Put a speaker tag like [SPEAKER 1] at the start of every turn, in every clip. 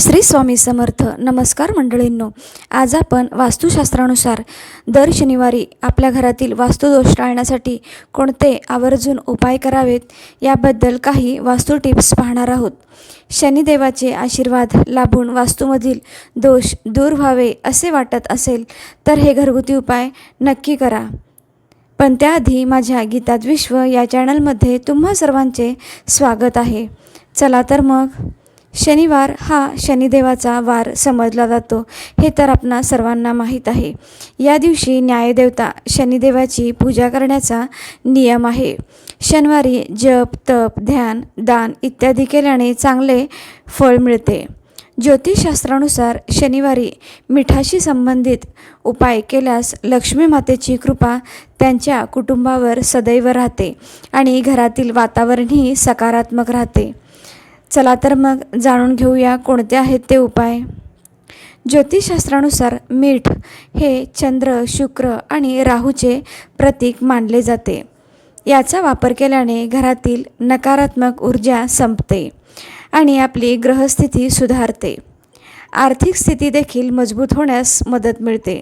[SPEAKER 1] श्री स्वामी समर्थ नमस्कार मंडळींनो. आज आपण वास्तुशास्त्रानुसार दर शनिवारी आपल्या घरातील वास्तुदोष टाळण्यासाठी कोणते आवर्जून उपाय करावेत याबद्दल काही वास्तू टिप्स पाहणार आहोत. शनिदेवाचे आशीर्वाद लाभून वास्तूमधील दोष दूर व्हावे असे वाटत असेल तर हे घरगुती उपाय नक्की करा. पण त्याआधी माझ्या गीतात विश्व या चॅनलमध्ये तुम्हा सर्वांचे स्वागत आहे. चला तर मग शनिवार हा शनिदेवाचा वार समजला जातो हे तर आपणा सर्वांना माहीत आहे. या दिवशी न्यायदेवता शनिदेवाची पूजा करण्याचा नियम आहे. शनिवारी जप तप ध्यान दान इत्यादी केल्याने चांगले फळ मिळते. ज्योतिषशास्त्रानुसार शनिवारी मिठाशी संबंधित उपाय केल्यास लक्ष्मी मातेची कृपा त्यांच्या कुटुंबावर सदैव राहते आणि घरातील वातावरणही सकारात्मक राहते. चला तर मग जाणून घेऊया कोणते आहेत ते उपाय. ज्योतिषशास्त्रानुसार मीठ हे चंद्र शुक्र आणि राहूचे प्रतीक मानले जाते. याचा वापर केल्याने घरातील नकारात्मक ऊर्जा संपते आणि आपली ग्रहस्थिती सुधारते. आर्थिक स्थिती देखील मजबूत होण्यास मदत मिळते.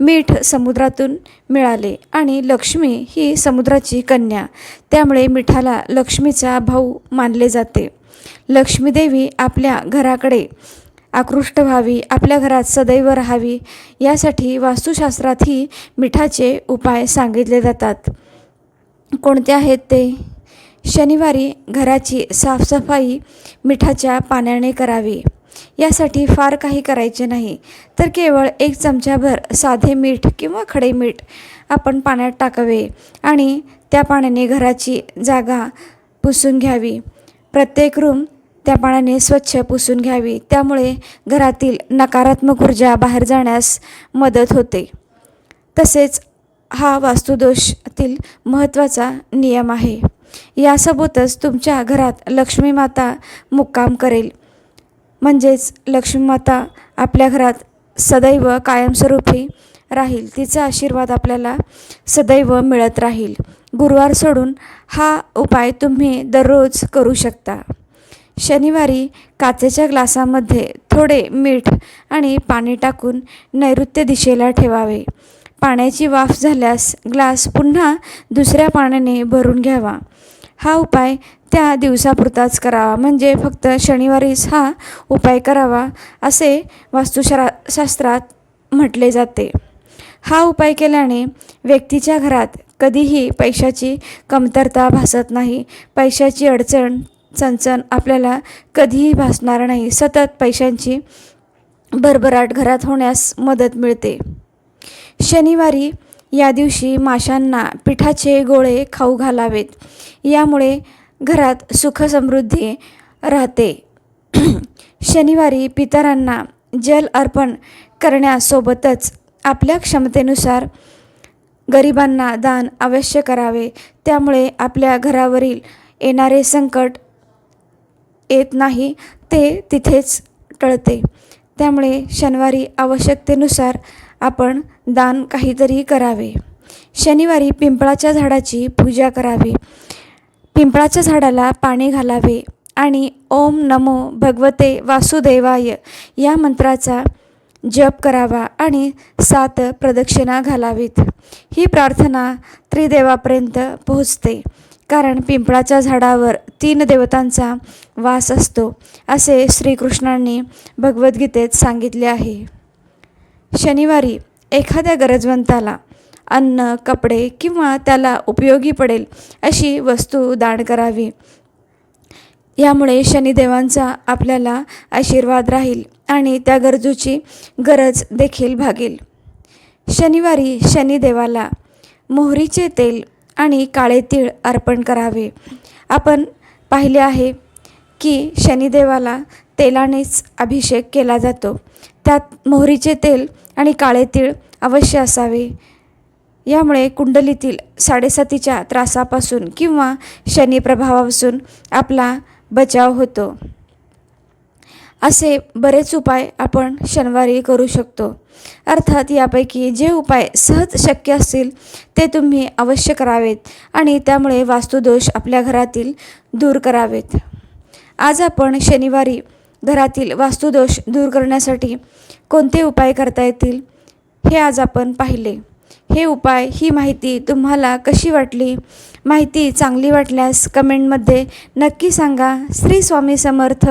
[SPEAKER 1] मीठ समुद्रातून मिळाले आणि लक्ष्मी ही समुद्राची कन्या त्यामुळे मिठाला लक्ष्मीचा भाऊ मानले जाते. लक्ष्मीदेवी आपल्या घराकडे आकृष्ट व्हावी आपल्या घरात सदैव राहावी यासाठी वास्तुशास्त्रातही मिठाचे उपाय सांगितले जातात. कोणते आहेत ते? शनिवारी घराची साफसफाई मिठाच्या पाण्याने करावी. यासाठी फार काही करायचे नाही. तर केवळ एक चमचाभर साधे मीठ किंवा खडे मीठ आपण पाण्यात टाकावे आणि त्या पाण्याने घराची जागा पुसून घ्यावी. प्रत्येक रूम त्या पाण्याने स्वच्छ पुसून घ्यावी. त्यामुळे घरातील नकारात्मक ऊर्जा बाहेर जाण्यास मदत होते. तसेच हा वास्तुदोषातील महत्त्वाचा नियम आहे. यासोबतच तुमच्या घरात लक्ष्मी माता मुक्काम करेल. म्हणजेच लक्ष्मी माता आपल्या घरात सदैव कायमस्वरूपी राहील. तिचा आशीर्वाद आपल्याला सदैव मिळत राहील. गुरुवार सोडून हा उपाय तुम्ही दररोज करू शकता. शनिवारी काचेच्या ग्लासामध्ये थोडे मीठ आणि पाणी टाकून नैऋत्य दिशेला ठेवावे. पाण्याची वाफ झाल्यास ग्लास पुन्हा दुसऱ्या पाण्याने भरून घ्यावा. हा उपाय त्या दिवसापुरताच करावा म्हणजे फक्त शनिवारीच हा उपाय करावा असे वास्तुशरा शास्त्रात म्हटले जाते. हा उपाय केल्याने व्यक्तीच्या घरात कधीही पैशाची कमतरता भासत नाही. पैशाची अडचण चणचण आपल्याला कधीही भासणार नाही. सतत पैशांची भरभराट घरात होण्यास मदत मिळते. शनिवारी या दिवशी माशांना पिठाचे गोळे खाऊ घालावेत. यामुळे घरात सुखसमृद्धी राहते. शनिवारी पितरांना जल अर्पण करण्यासोबतच आपल्या क्षमतेनुसार गरिबांना दान अवश्य करावे. त्यामुळे आपल्या घरावरील येणारे संकट येत नाही ते तिथेच टळते. त्यामुळे शनिवारी आवश्यकतेनुसार आपण दान काहीतरी करावे. शनिवारी पिंपळाच्या झाडाची पूजा करावी. पिंपळाच्या झाडाला पाणी घालावे आणि ओम नमो भगवते वासुदेवाय या मंत्राचा जप करावा आणि सात प्रदक्षिणा घालावीत. ही प्रार्थना त्रिदेवापर्यंत पोहोचते. कारण पिंपळाच्या झाडावर तीन देवतांचा वास असतो असे श्रीकृष्णांनी भगवद्गीतेत सांगितले आहे. शनिवारी एखाद्या गरजवंताला अन्न कपडे किंवा त्याला उपयोगी पडेल अशी वस्तू दान करावी. यामुळे शनिदेवांचा आपल्याला आशीर्वाद राहील. आणि त्या गरजूची गरज देखील भागेल. शनिवारी शनिदेवाला मोहरीचे तेल आणि काळे तीळ अर्पण करावे. आपण पाहिले आहे की शनिदेवाला तेलानेच अभिषेक केला जातो. त्यात मोहरीचे तेल आणि काळे तीळ अवश्य असावे. यामुळे कुंडलीतील साडेसातीच्या त्रासापासून किंवा शनी प्रभावापासून आपला बचाव होतो. असे बरेच उपाय आपण शनिवारी करू शकतो. अर्थात यापैकी जे उपाय सहज शक्य असतील ते तुम्ही अवश्य करावेत आणि त्यामुळे वास्तुदोष आपल्या घरातील दूर करावेत. आज आपण शनिवारी घरातील वास्तुदोष दूर करण्यासाठी कोणते उपाय करता येतील हे आज आपण पाहिले. हे उपाय ही माहिती तुम्हाला कशी वाटली? माहिती चांगली वाटल्यास कमेंटमध्ये नक्की सांगा. श्री स्वामी समर्थ.